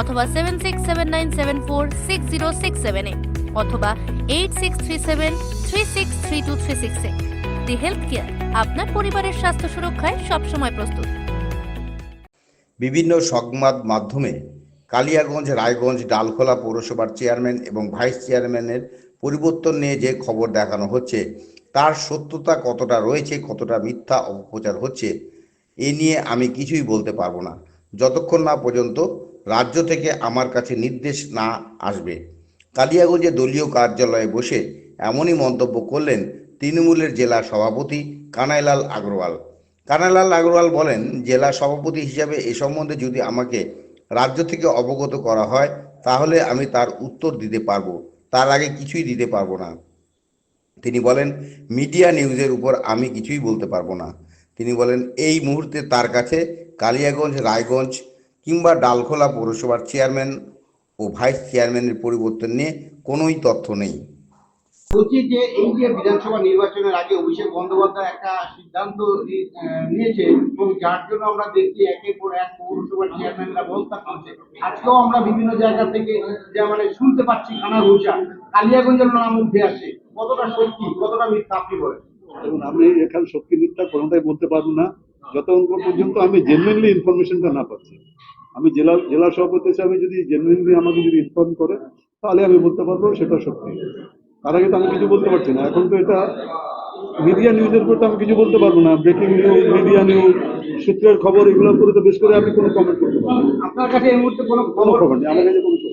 অথবা seven six seven nine seven four six zero six সেভেনে অথবা eight six three seven three six three two three সিক্সে the health care আপনার পরিবারের স্বাস্থ্য সুরক্ষায় সবসময় প্রস্তুত। বিভিন্ন সংবাদ মাধ্যমে কালিয়াগঞ্জ, রায়গঞ্জ, ডালখোলা পৌরসভার চেয়ারম্যান এবং ভাইস চেয়ারম্যানের পরিবর্তন নিয়ে যে খবর দেখানো হচ্ছে, তার সত্যতা কতটা রয়েছে, কতটা মিথ্যা অপপ্রচার হচ্ছে, এ নিয়ে আমি কিছুই বলতে পারব না। যতক্ষণ না পর্যন্ত রাজ্য থেকে আমার কাছে নির্দেশ না আসবে। কালিয়াগঞ্জে দলীয় কার্যালয়ে বসে এমনই মন্তব্য করলেন তৃণমূলের জেলা সভাপতি কানাইলাল আগরওয়াল। কানাইলাল আগরওয়াল বলেন, জেলা সভাপতি হিসাবে এ সম্বন্ধে যদি আমাকে রাজ্য থেকে অবগত করা হয়, তাহলে আমি তার উত্তর দিতে পারব। তার আগে কিছুই দিতে পারব না। তিনি বলেন, মিডিয়া নিউজের উপর আমি কিছুই বলতে পারব না। তিনি বলেন, এই মুহূর্তে তার কাছে কালিয়াগঞ্জ, রায়গঞ্জ কিংবা ডালখোলা পৌরসভার চেয়ারম্যান ও ভাইস চেয়ারম্যানের পরিবর্তন নিয়ে কোনোই তথ্য নেই। বলছি যে এই যে বিধানসভা নির্বাচনের আগে অভিষেক বন্দ্যোপাধ্যায় একটা সিদ্ধান্ত নিয়েছে এবং যার জন্য আমরা দেখছি একের পর এক পৌরসভার চেয়ারম্যানরা বলতা করছে আজকেও আমরা বিভিন্ন জায়গা থেকে যা মানে শুনতে পাচ্ছি খানা ঘুষা কালিয়াগঞ্জের নাম উঠে আসে। কতটা সত্যি কতটা মিথ্যা আপনি বলেন? এবং আমি এখানে সত্যি মিথ্যা কোনোটাই বলতে পারব না। যতক্ষণ পর্যন্ত আমি জেনুইনলি ইনফরমেশনটা না পাচ্ছি। আমি জেলা জেলা সভাপতি হিসাবে যদি জেনুইনলি আমাকে যদি ইনফর্ম করে তাহলে আমি বলতে পারব সেটা সত্যি। তার আগে তো আমি কিছু বলতে পারছি না। এখন তো এটা মিডিয়া নিউজের উপর তো আমি কিছু বলতে পারব না। ব্রেকিং নিউজ মিডিয়া নিউজ সূত্রের খবর এগুলোর উপরে তো বেশ করে আমি কোনো কমেন্ট করতে পারব না। আপনার কাছে এই মুহূর্তে কোনো খবর খবর নেই। আমার কাছে কোনো খবর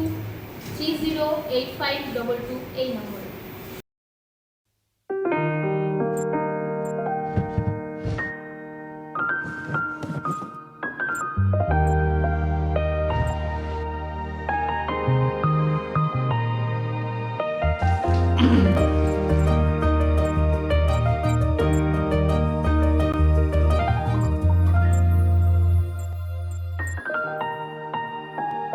three zero eight five double two এই নম্বরে